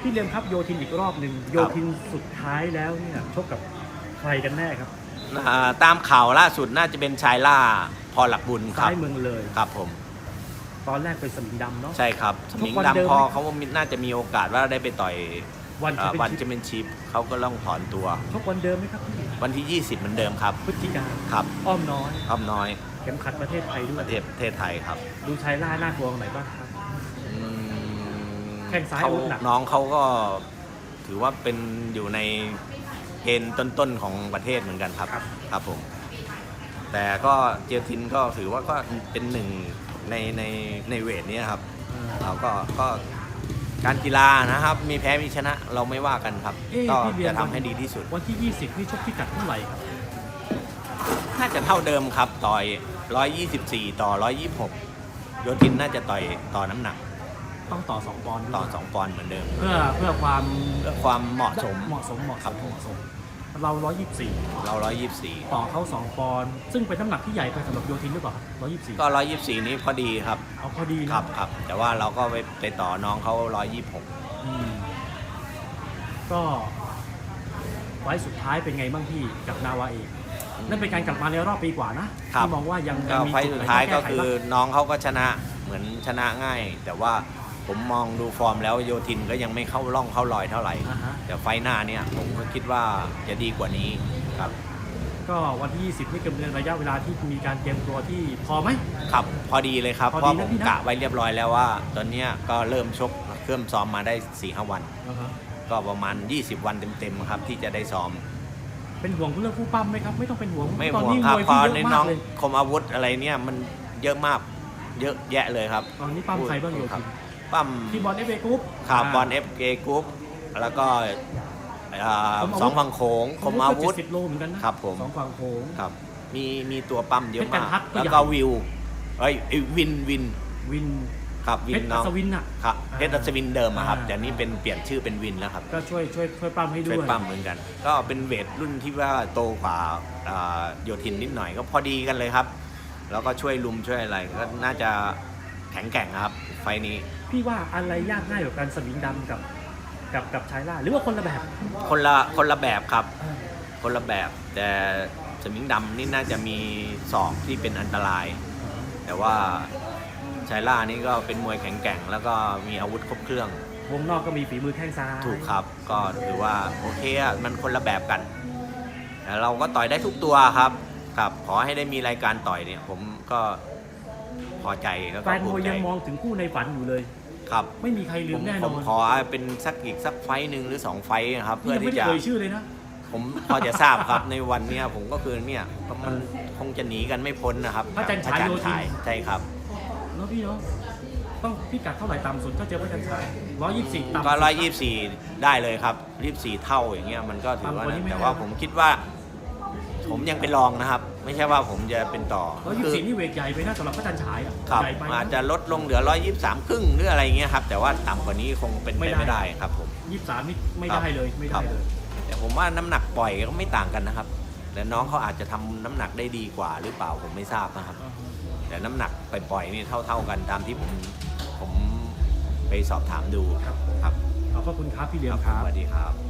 พี่เลียมครับโยทินอีกรอบหนึ่งโยทินสุดท้ายแล้วเนี่ยชกกับใครกันแน่ครับอ่าตามข่าวล่าสุดน่าจะเป็นชายล่าพอหลักบุญครัซ้าบยเมืองเลยครับผม ตอนแรกเป็นสมิงดำเนาะใช่ครับสมิงทุกวันเดิมดำพอไหมเขาน่าจะมีโอกาสว่าได้ไปต่อยวันอ่าที่วันเป็นจะเป็นชิปเขาก็ต้องถอนตัวชกวันเดิมไหมครับพี่วันที่ 20 เหมือนเดิมครับพฤศจิกาครับอ้อมน้อยอ้อมน้อย เข็มขัดประเทศไทยด้วปยระเทศประเทศไทยครับ ดูชายล่าหน้ากลัวตรงไหนบ้างครับอืม แข้งซ้ายเขอาวุธหนักน้องเขาก็ถือว่าเป็นอยู่ในเกณฑ์ต้นๆของประเทศเหมือนกันครับครับผม แต่ก็เจียทินก็ถือว่าก็เป็นหนึ่งในในในเวทเนี้ยครับ เออเราก็ก็การกีฬานะครับ มีแพ้มีชนะเราไม่ว่ากันครับ เอ๊ะก็พี่เบียร์จะทำให้ดีที่สุด วันที่ 20 นี่ชกพิกัดเท่าไหร่ครับ น่าจะเท่าเดิมครับต่อย 124 ต่อ 126 โยทินน่าจะต่อยต่อน้ำหนัก ต้องต่อ2ปอนด์ด้วยต่อ2ปอนด์เหมือนเดิม เพื่อเพื่อความเพื่อความเหมาะสมเหมาะสมเหมาะสมเหมาะสม เรา124เรา124ต่อเขา2ปอนด์ซึ่งเป็นน้ำหนักที่ใหญ่ไปสำหรับโยทินหรือเปล่า124ก็124นี้พอดีครับเอาพอดีนะครับครับ แต่ว่าเราก็ไปไปต่อน้องเขา126อืมก็ไว้สุดท้ายเป็นไงบ้างพี่กับนาวาเอกนั่นเป็นการกลับมาในรอบปีกว่านะครับที่มองว่ายังก็ยังมีไฟล์จุสุไหดนท้ายต้ก็งแไขคือบ้างน้องเขาก็ชนะเหมือนชนะง่าย แต่ว่า ผมมองดูฟอร์มแล้วโยทินก็ยังไม่เข้าร่องเข้ารอยเท่าไหร่ อ่าฮะ แต่ไฟล์หน้าเนี่ยผมก็คิดว่าจะดีกว่านี้ครับ ก็วันที่ 20 นี่กำเนินระยะเวลาที่มีการเตรียมตัวที่พอไหม ครับพอดีเลยครับ พอเพดีราะนะผมพี่นะ กะไว้เรียบร้อยแล้วว่า ตอนเนี้ยก็เริ่มชกเครื่องซ้อมมาได้4ีหวัน อ่าฮะก็ประมาณ 20 วันเต็มๆครับที่จะได้ซ้อม เป็นห่วงเรื่องผู้ปั้มไหมครับ ไม่ต้องเป็นห่วงไม่ตอนห่วงนี้ครับมวยพอพี่เยในอะน้มาอกงเลย คมอาวุธอะไรเนี่ยมันเยอะมากเยอะแยะเลยครับตอนนี้ปั้มใครบ้างโยครัทิบน ปั้มที่บอลเอฟเอกรุ๊ปครับบอลเอฟเกกรุ๊ปแล้วก็อ่าสองฝั่งโขงคมอาวุธสิบโลเหมือนกันนะครับผมสองฝั่งโขงครับมีมีตัวปั้มเยอะเพชรกัมานกทัดก็แล้วใหญ่ก็วิวเอ้ยไอ้วินวินวินครับวิเพนชรน้อัองศวินอะครับอ่าเพชรอัศวินเดิมอะครับอ่าแต่นี่เป็นเปลี่ยนชื่อเป็นวินแล้วครับ ก็ช่วยช่วยช่วยปั้มให้ด้ช่ววยยปั้มเหมือนกัน ก็เป็นเวทรุ่นที่ว่าโตกว่าอ่าโยทินนิดหน่อยก็พอดีกันเลยครับ แล้วก็ช่วยลุมช่วยอะไรก็น่าจะ แข็งแกร่งครับ ไฟล์นี้พี่ว่าอะไรยากง่ายกว่ากันสมิงดำกับ กับกับชายล่าหรือว่าคนละแบบคนละคนละแบบครับคนละแบบ แต่สมิงดำนี่น่าจะมีศอกที่เป็นอันตราย แต่ว่าชายล่านี่ก็เป็นมวยแข็งแกร่ง แล้วก็มีอาวุธครบเครื่องวงนอกก็มีฝีมือแข้งซ้ายถูกครับ ก็ถือว่าโอเคอะมันคนละแบบกันแต่เราก็ต่อยได้ทุกตัวครับครับ ขอให้ได้มีรายการต่อยเนี่ย ผมก็ พอใจแล้วแฟก็นมภูวยมิใจยังมองถึงคู่ในฝันอยู่เลย ครับไม่มีใครลืผมมแน่ผนอมนขอเป็นสักอีกสักไฟต์หนึ่งหรือสองไฟต์นะครับ นี่เพื่อยังไม่ที่ได้จะ เอ่ยชื่อเลยนะ ผมพอจะทราบครับในวันเนี้ยผมก็คือเนี่ยก็มันคงจะหนีกันไม่พ้นนะครับพระจันทร์ฉายพะโยธินฉใช่ครับ เนาะพี่เนาะต้องพิกัดเท่าไหร่ต่ำสุดก็เจอพระจันทร์ฉายร้อยยี่สิบสี่ต่ำก็ร้อยยี่สี่ได้เลยครับยี่สี่เท่าอย่างเงี้ยมันก็ถือว่าต่ำกว่านี้ไม่แต่ได้ว่าผมคิดว่า ผมยังเป็นรองนะครับ ไม่ใช่ว่าผมจะเป็นต่อร้อยยี่สิบสี่นี่เวทใหญ่ไปนะสำหรับพระจันทร์ฉายอะครับใหญ่ไปอาจจะลดลงเหลือร้อยยี่สามครึ่งหรืออะไรเงี้ยครับ แต่ว่าต่ำกว่านี้คงเป็นไปไม่ได้ ไม่ได้ครับผม ยี่สิบสามนี่ไม่ครับได้เลยไม่ครัได้บเลย แต่ผมว่าน้ำหนักปล่อยก็ไม่ต่างกันนะครับ แต่น้องเขาอาจจะทำน้ำหนักได้ดีกว่าหรือเปล่าผมไม่ทราบนะครับ แต่น้ำหนักปล่อยๆนี่เท่า ๆกันตามที่ผมผมไปสอบถามดูครับ ครับขอบพระคุณครับพี่เหลียคมรับครับสวัสดีครับ